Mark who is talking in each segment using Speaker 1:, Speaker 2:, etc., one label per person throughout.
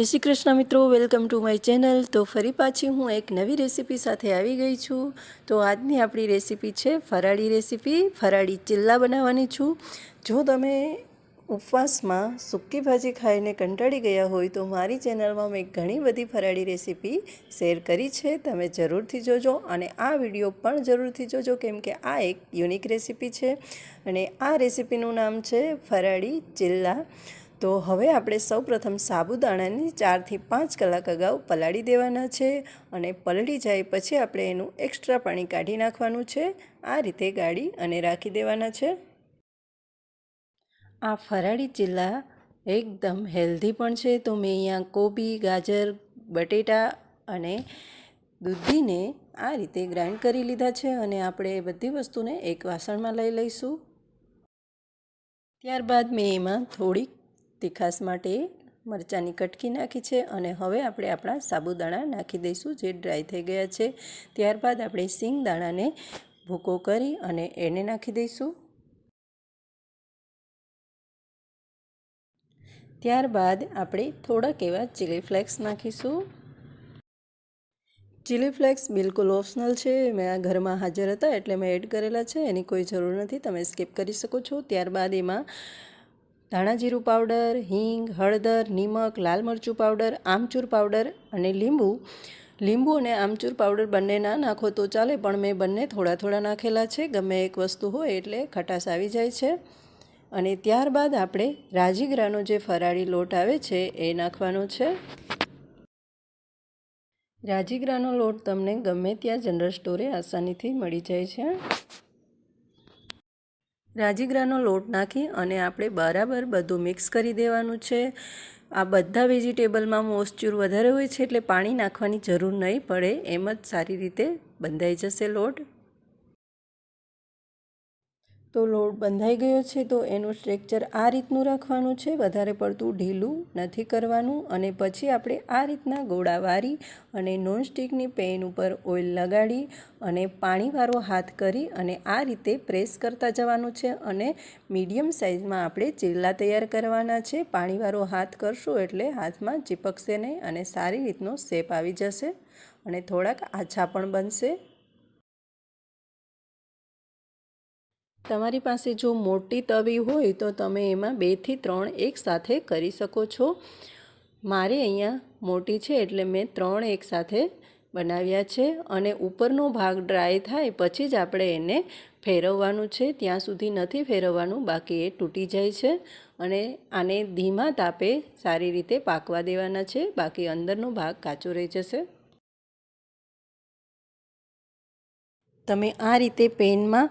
Speaker 1: જય શ્રી કૃષ્ણ મિત્રો, welcome to my channel. તો ફરી પાછી હું એક નવી રેસીપી સાથે આવી ગઈ છું. તો આજની આપણી રેસીપી છે ફરાળી રેસીપી. ફરાળી ચિલ્લા બનાવવાની છું. જો તમે ઉપવાસમાં સૂકી ભાજી ખાઈને કંટાળી ગયા હોય, તો મારી ચેનલમાં મેં ઘણી બધી ફરાળી રેસીપી શેર કરી છે. તમે જરૂરથી જોજો અને આ વીડિયો પણ જરૂરથી જોજો, કેમ કે આ એક યુનિક રેસીપી છે. અને આ રેસીપીનું નામ છે ફરાળી ચિલ્લા. તો હવે આપણે સૌપ્રથમ સાબુદાણાને ચારથી પાંચ કલાક અગાઉ પલાળી દેવાના છે અને પલળી જાય પછી આપણે એનું એક્સ્ટ્રા પાણી કાઢી નાખવાનું છે. આ રીતે ગાળી અને રાખી દેવાના છે. આ ફરાળી ચીલા એકદમ હેલ્ધી પણ છે. તો મેં અહીંયા કોબી, ગાજર, બટેટા અને દૂધીને આ રીતે ગ્રાઇન્ડ કરી લીધા છે અને આપણે એ બધી વસ્તુને એક વાસણમાં લઈ લઈશું. ત્યારબાદ મેં એમાં થોડીક તીખાસ માટે મરચાંની કટકી નાખી છે અને હવે આપણે આપણા સાબુદાણા નાખી દઈશું જે ડ્રાય થઈ ગયા છે. ત્યારબાદ આપણે સિંગ દાણાને ભૂકો કરી અને એને નાખી દઈશું. ત્યારબાદ આપણે થોડાક એવા ચીલી ફ્લેક્સ નાખીશું. ચીલી ફ્લેક્સ બિલકુલ ઓપ્શનલ છે. મેં આ ઘરમાં હાજર હતા એટલે મેં એડ કરેલા છે. એની કોઈ જરૂર નથી. તમે સ્કીપ કરી શકો છો. ત્યારબાદ એમાં ધાણા જીરું પાવડર, હિંગ, હળદર, નિમક, લાલ મરચું પાવડર, આમચૂર પાવડર અને લીંબુ. લીંબુ અને આમચૂર પાવડર બંને ના નાખો તો ચાલે, પણ મેં બંને થોડા થોડા નાખેલા છે. ગમે એક વસ્તુ હોય એટલે ખટાશ આવી જાય છે. અને ત્યારબાદ આપણે રાજીગરાનો જે ફરાળી લોટ આવે છે એ નાખવાનો છે. રાજીગરાનો લોટ તમને ગમે ત્યાં જનરલ સ્ટોરે આસાનીથી મળી જાય છે. રાજીગરાનો લોટ નાખી અને આપણે બરાબર બધું મિક્સ કરી દેવાનું છે. આ બધા વેજીટેબલમાં મોસ્ચ્યુર વધારે હોય છે એટલે પાણી નાખવાની જરૂર નહીં પડે, એમ જ સારી રીતે બંધાઈ જશે લોટ. તો લોટ બંધાઈ ગયો છે, તો એનું સ્ટ્રેકચર આ રીતનું રાખવાનું છે. વધારે પડતું ઢીલું નથી કરવાનું અને પછી આપણે આ રીતના ગોળા વારી અને નોનસ્ટિકની પેન ઉપર ઓઇલ લગાડી અને પાણીવાળો હાથ કરી અને આ રીતે પ્રેસ કરતા જવાનું છે અને મીડિયમ સાઇઝમાં આપણે ચીલા તૈયાર કરવાના છે. પાણીવાળો હાથ કરશું એટલે હાથમાં ચીપકશે નહીં અને સારી રીતનો શેપ આવી જશે અને થોડાક આછા પણ બનશે. તમારી પાસે જો મોટી તવી હોય તો તમે એમાં બેથી ત્રણ એક સાથે કરી શકો છો. મારે અહીંયા મોટી છે એટલે મેં ત્રણ એક સાથે બનાવ્યા છે અને ઉપરનો ભાગ ડ્રાય થાય પછી જ આપણે એને ફેરવવાનું છે. ત્યાં સુધી નથી ફેરવવાનું, બાકી એ તૂટી જાય છે અને આને ધીમા તાપે સારી રીતે પાકવા દેવાના છે. બાકી અંદરનો ભાગ કાચો રહી જશે. તમે આ રીતે પેનમાં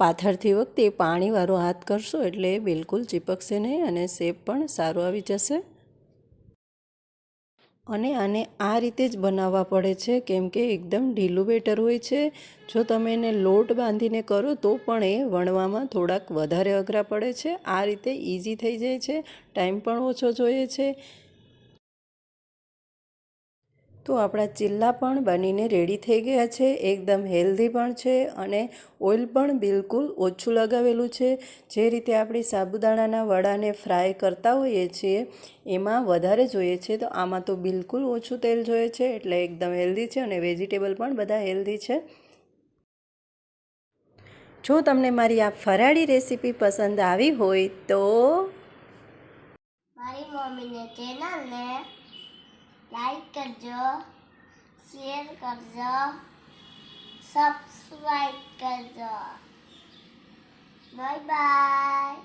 Speaker 1: પાથરતી વખતે પાણીવાળો હાથ કરશો એટલે બિલકુલ ચીપકશે નહીં અને શેપ પણ સારો આવી જશે. અને આને આ રીતે જ બનાવવા પડે છે કેમ કે એકદમ ઢીલું બેટર હોય છે. જો તમે એને લોટ બાંધીને કરો તો પણ એ વણવામાં થોડાક વધારે અઘરા પડે છે. આ રીતે ઇઝી થઈ જાય છે. ટાઈમ પણ ઓછો જોઈએ છે. તો આપણા ચિલ્લા પણ બનીને રેડી થઈ ગયા છે, એકદમ હેલ્ધી પણ છે અને ઓઇલ પણ બિલકુલ ઓછું લગાવેલું છે. જે રીતે આપણે સાબુદાણાના વડાને ફ્રાય કરતા હોઈએ છીએ, એમાં વધારે જોઈએ છે, તો આમાં તો બિલકુલ ઓછું તેલ જોઈએ છે, એટલે એકદમ હેલ્ધી છે અને વેજીટેબલ પણ બધા હેલ્ધી છે. જો તમને મારી આ ફરાળી રેસીપી પસંદ આવી હોય તો
Speaker 2: મારી મમ્મીને ચેનલને લાઈક કરજો, શેર કરજો સબસ્ક્રાઈબ કરજો. Bye bye.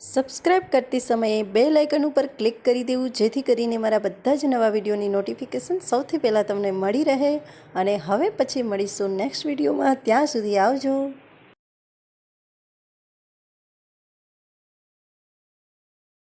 Speaker 1: સબસ્ક્રાઇબ કરતી સમયે બે લાઇકન ઉપર ક્લિક કરી દેવું, જેથી કરીને મારા બધા જ નવા વિડીયોની નોટિફિકેશન સૌથી પહેલાં તમને મળી રહે. અને હવે પછી મળીશું નેક્સ્ટ વિડીયોમાં. ત્યાં સુધી આવજો.